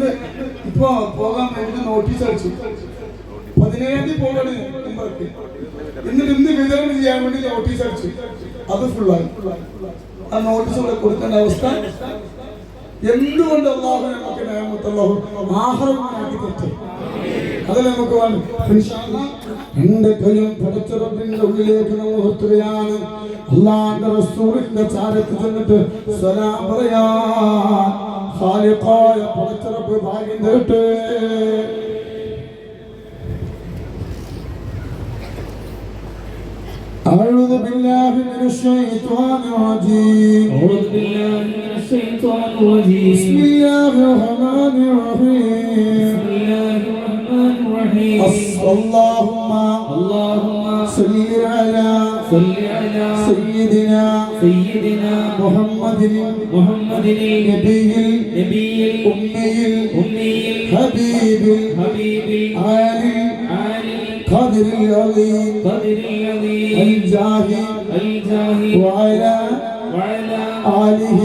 ഇന്ന് ഇപ്പൊ പോകാൻ വേണ്ടി നോട്ടീസ് അടിച്ചു. പതിനേഴാം തീയതി പോകണേ എന്നിട്ട് ഇന്ന് വിതരണം ചെയ്യാൻ വേണ്ടി നോട്ടീസ് അടിച്ചു. അത് ഫുള്ളായി ആ നോട്ടീസ് ഇവിടെ കൊടുക്കേണ്ട അവസ്ഥ എന്തുകൊണ്ട് അള്ളാഹു നമുക്ക് നമുക്ക് ഉള്ളിലേക്ക് പറയാ. ഖാലിഖായ പടച്ചുറപ്പ് ഭാഗ്യം തരട്ടെ أعوذ بالله من الشيطان الرجيم أعوذ بالله من الشيطان بسم الرجيم الله الرحمن الرحيم بسم الله الرحمن الرحيم أص- اللهم اللهم صل على صل على سيدنا سيدنا محمد محمد النبي النبي الأمي الأمي الحبيب الحبيب العالي العالي القدر العظيم القدر العظيم الجاه الجاه وعلى وعلى آله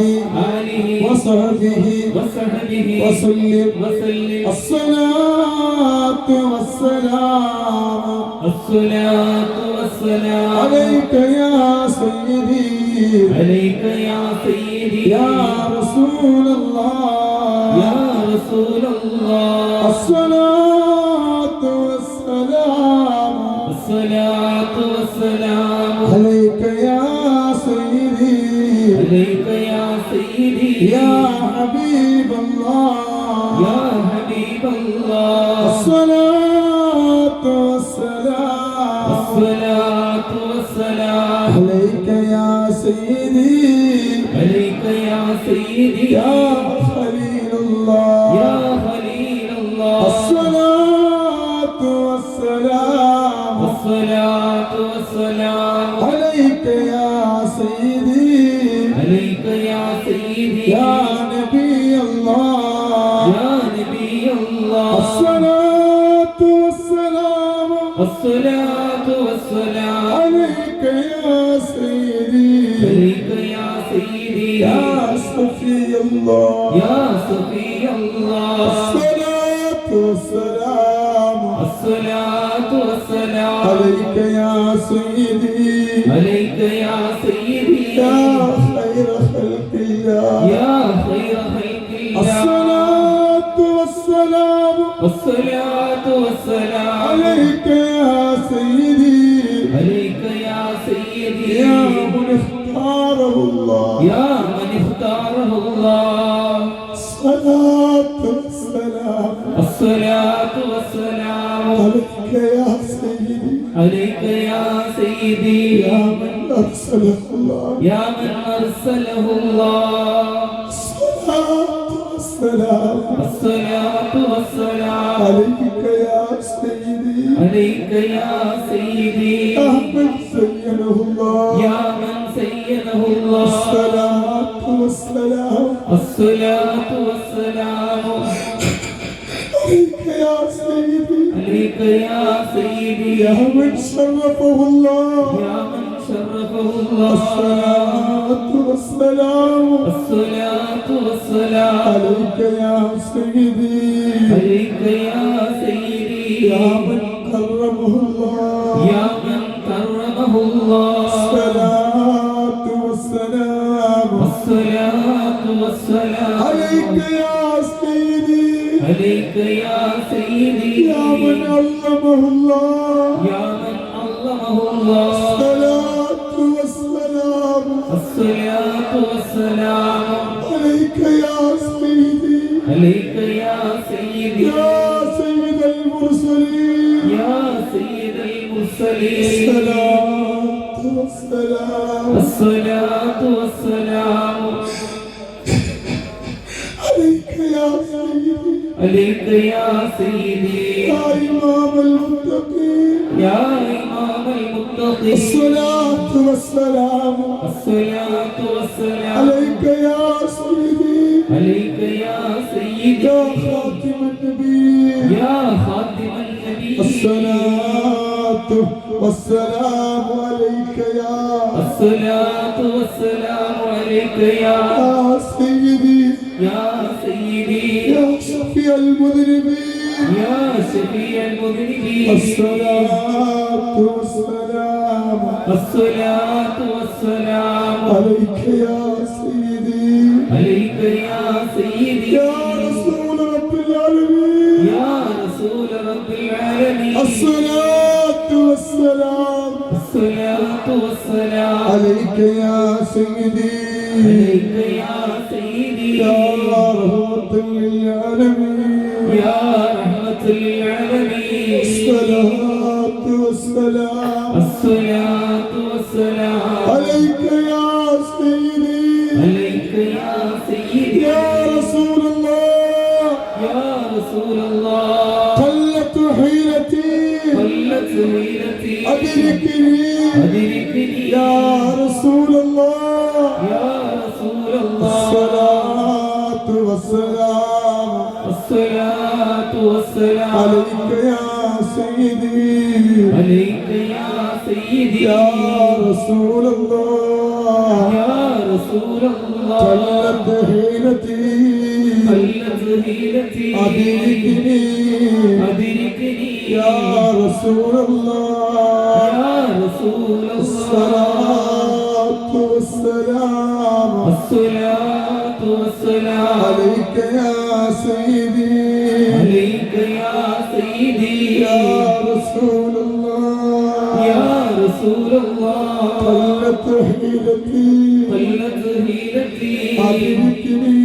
آله وصحبه وصحبه وسلم وسلم الصلاة والسلام الصلاة والسلام عليك يا سيدي عليك يا سيدي. يا رسول الله. يا رسول الله. الصلاة والسلام. الصلاة والسلام. عليك يا سيدي. عليك يا سيدي. يا حبيب سيدي. عليك يا سيدي. يا خليل الله. يا خليل الله. الصلاة والسلام. الصلاة والسلام. عليك يا سيدي. عليك يا سيدي. يا نبي الله. يا نبي الله. الصلاة والسلام. الصلاة والسلام. صفي الله يا صفي الله الصلاة والسلام الصلاة والسلام عليك يا سيدي عليك يا سيدي يا خير خلق الله يا عليك يا سيدي يا من أرسله الله يا من أرسله الله الصلاة والسلام الصلاة والسلام عليك يا سيدي عليك يا سيدي يا من زينه الله يا من سيده الله الصلاة شرفه الله يا من شرفه الله الصلاة والسلام الصلاة والسلام عليك يا سيدي عليك يا سيدي يا من كرمه الله يا من كرمه الله الصلاة والسلام الصلاة والسلام عليك يا سيدي عليك يا سيدي يا من علمه الله الصلاة والسلام عليك يا سيدي عليك يا سيدي يا سيد المرسلين يا سيد المرسلين الصلاة والسلام الصلاة والسلام عليك يا سيدي عليك يا سيدي يا إمام المتقين يا إمام المتقين الصلاة والسلام الصلاة والسلام عليك يا سيدي عليك يا سيدي يا خاتم النبي يا خاتم النبي الصلاة والسلام عليك يا الصلاة والسلام عليك يا يا سيدي يا سيدي يا شفيع شفيع المذنبين يا شفيع المذنبين الصلاة والسلام الصلاة والسلام عليك يا سيدي عليك يا سيدي يا رسول رب العالمين يا رسول رب العالمين الصلاة والسلام الصلاة والسلام عليك يا سيدي عليك يا سيدي يا رحمة للعالمين يا رحمة للعالمين الصلاة والسلام الصلاة والسلام عليك يا سيدي عليك يا سيدي يا رسول الله يا رسول الله قلت حيلتي قلت حيلتي أدركني أدركني يا رسول الله يا رسول الله الصلاة والسلام عليك يا سيدي عليك يا سيدي يا رسول الله يا رسول الله قلت حيلتي قلت حيلتي أدركني أدركني يا رسول الله يا رسول الله الصلاة والسلام الصلاة والسلام عليك يا سيدي رسول الله يا رسول الله قلت حيلتي قلت حيلتي أدركني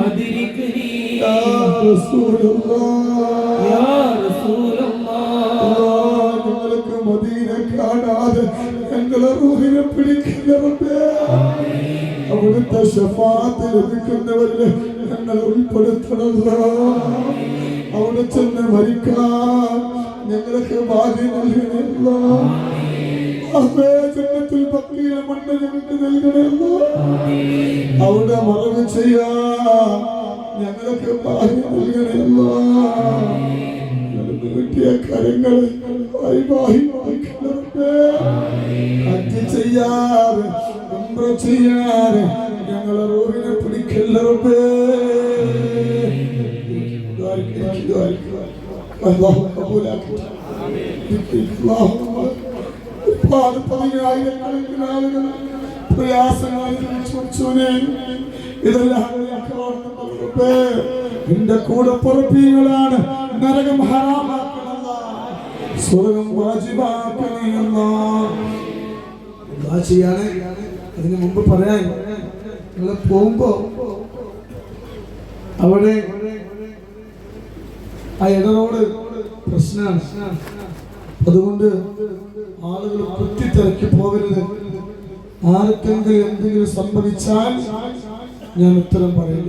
أدركني يا رسول الله يا رسول الله ഞങ്ങൾക്ക് മദീന കാണാതെ ഞങ്ങളെ റൂഹിനെ പിടിക്കുന്ന റബ്ബേ അവിടുത്തെ ഷഫാത്ത് ലഭിക്കുന്നവരിൽ ഞങ്ങൾ ഉൾപ്പെടുത്തണല്ലോ അവിടെ ചെന്ന് മരിക്കാൻ ഞങ്ങൾക്ക് ഭാഗ്യം നൽകണമല്ലോ. അമ്മേ ജന്മത്തിൽ ഭക്തിയിലെ മണ്ണ് ഞങ്ങൾക്ക് നൽകണമല്ലോ. അവിടെ മറവ് ചെയ്യാ. ഞങ്ങൾക്ക് ഭാഗ്യം നൽകണമല്ലോ. കിട്ടിയ വൈവാഹികമാക്കണമേ ഹജ്ജ് ചെയ്യാതെ ഉംറ ചെയ്യാതെ ഞങ്ങളെ റോഹിനെ പിടിക്കല്ലേ കബൂലാക്കട്ടെ ഒരുപാട് പതിനായിരക്കണക്കിന് ആളുകൾ അനുഭവിച്ചോനെ ഇതെല്ലാം നിന്റെ കൂടെ പുറപ്പീങ്ങളാണ് നരകം ഹറാമാക്കണല്ല സ്വർഗം വാജിബാക്കണയല്ല ചെയ്യാണ് അതിന് മുമ്പ് പറയാൻ. നിങ്ങൾ പോകുമ്പോ അവിടെ ആ ഇടറോട് അതുകൊണ്ട് ആളുകൾ കുത്തിത്തിരക്കി പോകരുത്. ആർക്കെങ്കിലും എന്തെങ്കിലും സംഭവിച്ചാൽ ഞാൻ ഉത്തരം വരും